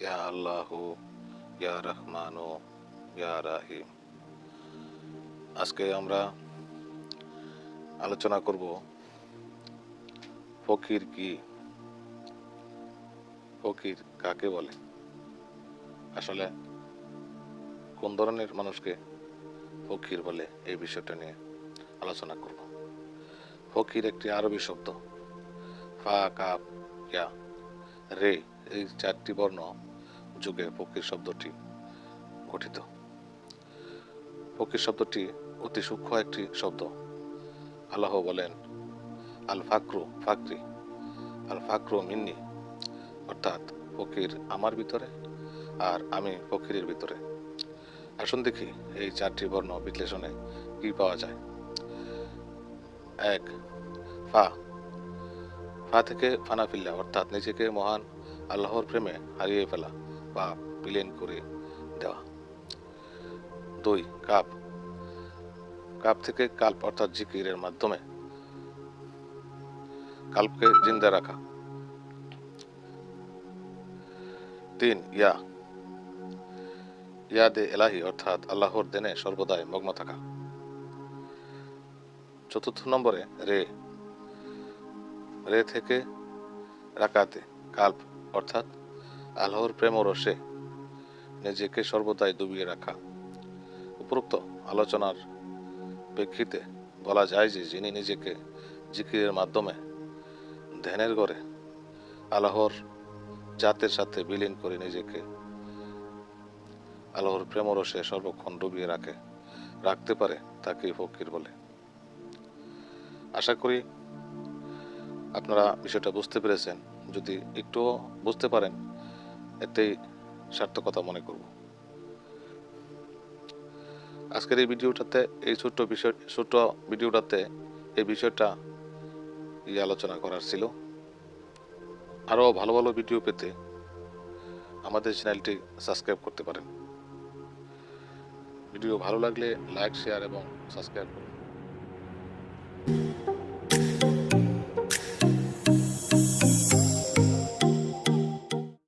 ইয়া আল্লাহু ইয়া রহমানু ইয়া রাহিম আজকে আমরা আলোচনা করব ফকির কি? ফকির কাকে বলে? আসলে কোন ধরনের মানুষকে ফকির বলে এই বিষয়টা নিয়ে আলোচনা করব। ফকির একটি আরবি শব্দ। ফা কাপ ইয়া রে এই চারটি বর্ণ যুগে ফকির শব্দটি গঠিত। ফকির শব্দটি অতি সূক্ষ্ম একটি শব্দ। আল্লাহ বলেন আল ফাকরু ফাকরি আল ফাকরু মিন্নি, অর্থাৎ ফকির আমার ভিতরে আর আমি ফকিরের ভিতরে। আসুন দেখি এই চারটি বর্ণ বিশ্লেষণে কি পাওয়া যায়। এক, ফা। ফা থেকে ফানা ফানাফিল্লা অর্থাৎ নিজেকে মহান আল্লাহর প্রেমে হারিয়ে ফেলা। বা বিলীন করে দেওয়া। দুই, কাপ। কাপ থেকে কাল্প অর্থাৎ জিকিরের মাধ্যমে কাল্পকে জিন্দা রাখা। তিন, ইয়া। ইয়াদে এলাহি অর্থাৎ আল্লাহর দেনে সর্বদাই মগ্ন থাকা। চতুর্থ নম্বরে রে। রে থেকে রাকাতে কাল্প অর্থাৎ আল্লাহর প্রেম রসে নিজেকে সর্বদাই ডুবিয়ে রাখা। উপরোক্ত আলোচনার প্রেক্ষিতে বলা যায় যে, যিনি নিজেকে জিকিরের মাধ্যমে ধ্যানের গড়ে আল্লাহর জাতের সাথে বিলীন করে নিজেকে আল্লাহর প্রেম ও রসে সর্বক্ষণ ডুবিয়ে রাখে, রাখতে পারে তাকে ফকির বলে। আশা করি আপনারা বিষয়টা বুঝতে পেরেছেন। যদি একটুও বুঝতে পারেন এতেই সার্থকতা মনে করব। আজকের এই ভিডিওটাতে, এই ছোট্ট বিষয়, ছোট্ট ভিডিওটাতে এই বিষয়টা আলোচনা করার ছিল। আরও ভালো ভালো ভিডিও পেতে আমাদের চ্যানেলটি সাবস্ক্রাইব করতে পারেন। ভিডিও ভালো লাগলে লাইক, শেয়ার এবং সাবস্ক্রাইব করুন।